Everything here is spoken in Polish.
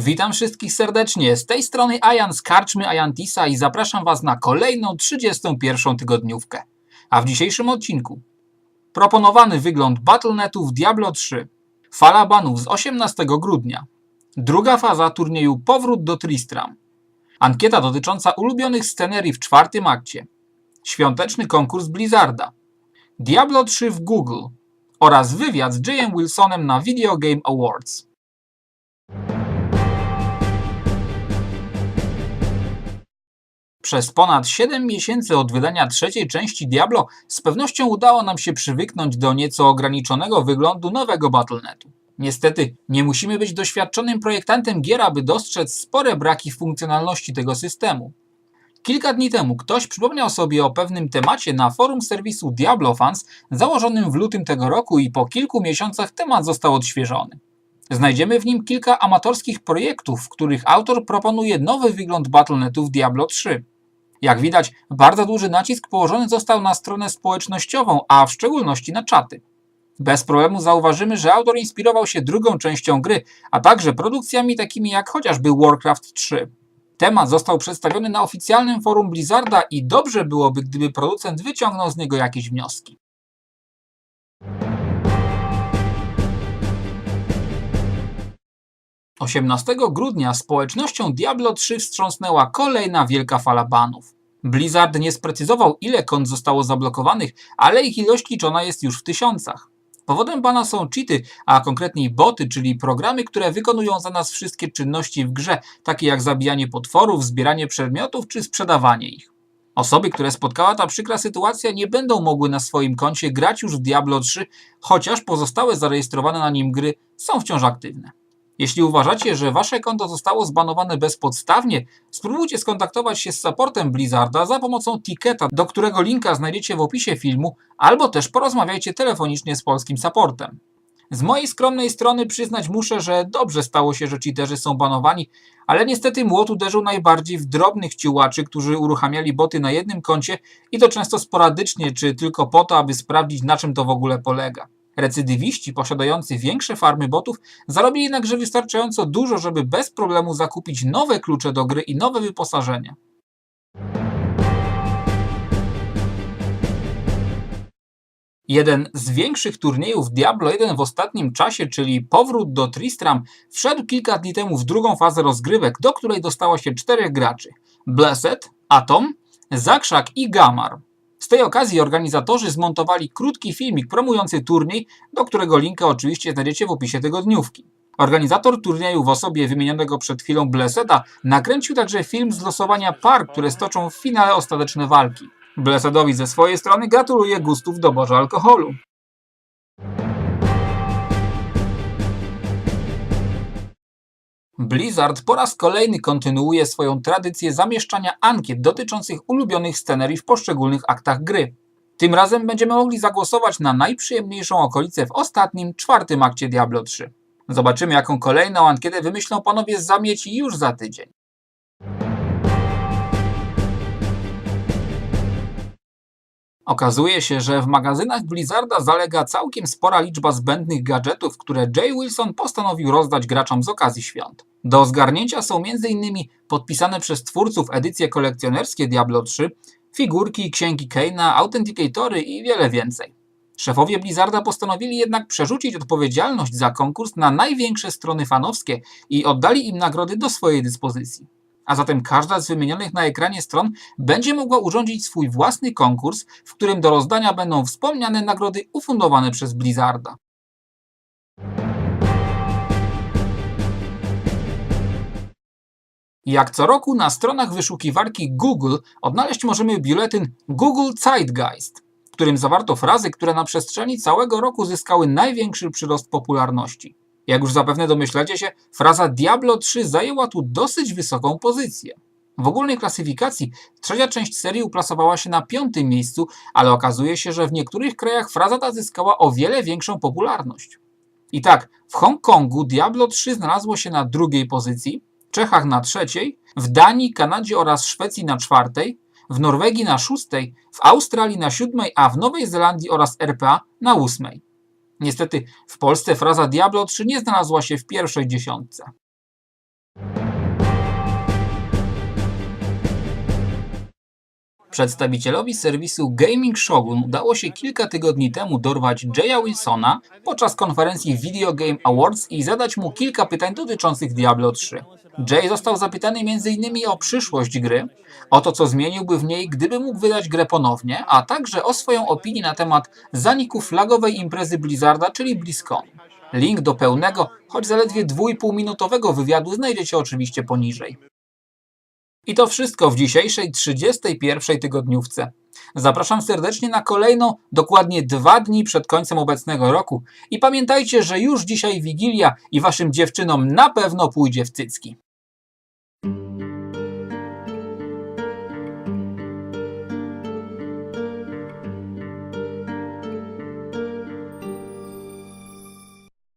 Witam wszystkich serdecznie. Z tej strony Ajan z Karczmy Ajantisa i zapraszam Was na kolejną 31 tygodniówkę. A w dzisiejszym odcinku proponowany wygląd Battlenetu w Diablo 3, fala banów z 18 grudnia, druga faza turnieju Powrót do Tristram, ankieta dotycząca ulubionych scenerii w czwartym akcie, świąteczny konkurs Blizzarda, Diablo 3 w Google oraz wywiad z Jayem Wilsonem na Video Game Awards. Przez ponad 7 miesięcy od wydania trzeciej części Diablo z pewnością udało nam się przywyknąć do nieco ograniczonego wyglądu nowego Battlenetu. Niestety, nie musimy być doświadczonym projektantem gier, aby dostrzec spore braki w funkcjonalności tego systemu. Kilka dni temu ktoś przypomniał sobie o pewnym temacie na forum serwisu Diablo Fans założonym w lutym tego roku i po kilku miesiącach temat został odświeżony. Znajdziemy w nim kilka amatorskich projektów, w których autor proponuje nowy wygląd Battlenetu w Diablo 3. Jak widać, bardzo duży nacisk położony został na stronę społecznościową, a w szczególności na czaty. Bez problemu zauważymy, że autor inspirował się drugą częścią gry, a także produkcjami takimi jak chociażby Warcraft 3. Temat został przedstawiony na oficjalnym forum Blizzarda i dobrze byłoby, gdyby producent wyciągnął z niego jakieś wnioski. 18 grudnia społecznością Diablo 3 wstrząsnęła kolejna wielka fala banów. Blizzard nie sprecyzował ile kont zostało zablokowanych, ale ich ilość liczona jest już w tysiącach. Powodem bana są cheaty, a konkretniej boty, czyli programy, które wykonują za nas wszystkie czynności w grze, takie jak zabijanie potworów, zbieranie przedmiotów czy sprzedawanie ich. Osoby, które spotkała ta przykra sytuacja, nie będą mogły na swoim koncie grać już w Diablo 3, chociaż pozostałe zarejestrowane na nim gry są wciąż aktywne. Jeśli uważacie, że wasze konto zostało zbanowane bezpodstawnie, spróbujcie skontaktować się z supportem Blizzarda za pomocą Ticketa, do którego linka znajdziecie w opisie filmu, albo też porozmawiajcie telefonicznie z polskim supportem. Z mojej skromnej strony przyznać muszę, że dobrze stało się, że cheaterzy są banowani, ale niestety młot uderzył najbardziej w drobnych ciułaczy, którzy uruchamiali boty na jednym koncie i to często sporadycznie, czy tylko po to, aby sprawdzić na czym to w ogóle polega. Recydywiści posiadający większe farmy botów zarobili jednakże wystarczająco dużo, żeby bez problemu zakupić nowe klucze do gry i nowe wyposażenie. Jeden z większych turniejów Diablo 1 w ostatnim czasie, czyli powrót do Tristram, wszedł kilka dni temu w drugą fazę rozgrywek, do której dostało się czterech graczy: Blessed, Atom, Zakrzak i Gamar. Z tej okazji organizatorzy zmontowali krótki filmik promujący turniej, do którego linka oczywiście znajdziecie w opisie tygodniówki. Organizator turnieju w osobie wymienionego przed chwilą Blesseda nakręcił także film z losowania par, które stoczą w finale ostateczne walki. Blessedowi ze swojej strony gratuluje gustów doborze alkoholu. Blizzard po raz kolejny kontynuuje swoją tradycję zamieszczania ankiet dotyczących ulubionych scenerii w poszczególnych aktach gry. Tym razem będziemy mogli zagłosować na najprzyjemniejszą okolicę w ostatnim, czwartym akcie Diablo 3. Zobaczymy, jaką kolejną ankietę wymyślą panowie z zamieci już za tydzień. Okazuje się, że w magazynach Blizzarda zalega całkiem spora liczba zbędnych gadżetów, które Jay Wilson postanowił rozdać graczom z okazji świąt. Do zgarnięcia są m.in. podpisane przez twórców edycje kolekcjonerskie Diablo 3, figurki, księgi Kane'a, authenticatory i wiele więcej. Szefowie Blizzarda postanowili jednak przerzucić odpowiedzialność za konkurs na największe strony fanowskie i oddali im nagrody do swojej dyspozycji. A zatem każda z wymienionych na ekranie stron będzie mogła urządzić swój własny konkurs, w którym do rozdania będą wspomniane nagrody ufundowane przez Blizzarda. Jak co roku na stronach wyszukiwarki Google odnaleźć możemy biuletyn Google Zeitgeist, w którym zawarto frazy, które na przestrzeni całego roku zyskały największy przyrost popularności. Jak już zapewne domyślacie się, fraza Diablo 3 zajęła tu dosyć wysoką pozycję. W ogólnej klasyfikacji trzecia część serii uplasowała się na piątym miejscu, ale okazuje się, że w niektórych krajach fraza ta zyskała o wiele większą popularność. I tak, w Hongkongu Diablo 3 znalazło się na drugiej pozycji, w Czechach na trzeciej, w Danii, Kanadzie oraz Szwecji na czwartej, w Norwegii na szóstej, w Australii na siódmej, a w Nowej Zelandii oraz RPA na ósmej. Niestety w Polsce fraza Diablo 3 nie znalazła się w pierwszej dziesiątce. Przedstawicielowi serwisu Gaming Shogun udało się kilka tygodni temu dorwać Jaya Wilsona podczas konferencji Video Game Awards i zadać mu kilka pytań dotyczących Diablo 3. Jay został zapytany m.in. o przyszłość gry, o to co zmieniłby w niej, gdyby mógł wydać grę ponownie, a także o swoją opinię na temat zaniku flagowej imprezy Blizzarda, czyli BlizzCon. Link do pełnego, choć zaledwie 2,5 minutowego wywiadu znajdziecie oczywiście poniżej. I to wszystko w dzisiejszej 31 tygodniówce. Zapraszam serdecznie na kolejną, dokładnie dwa dni przed końcem obecnego roku i pamiętajcie, że już dzisiaj Wigilia i waszym dziewczynom na pewno pójdzie w cycki.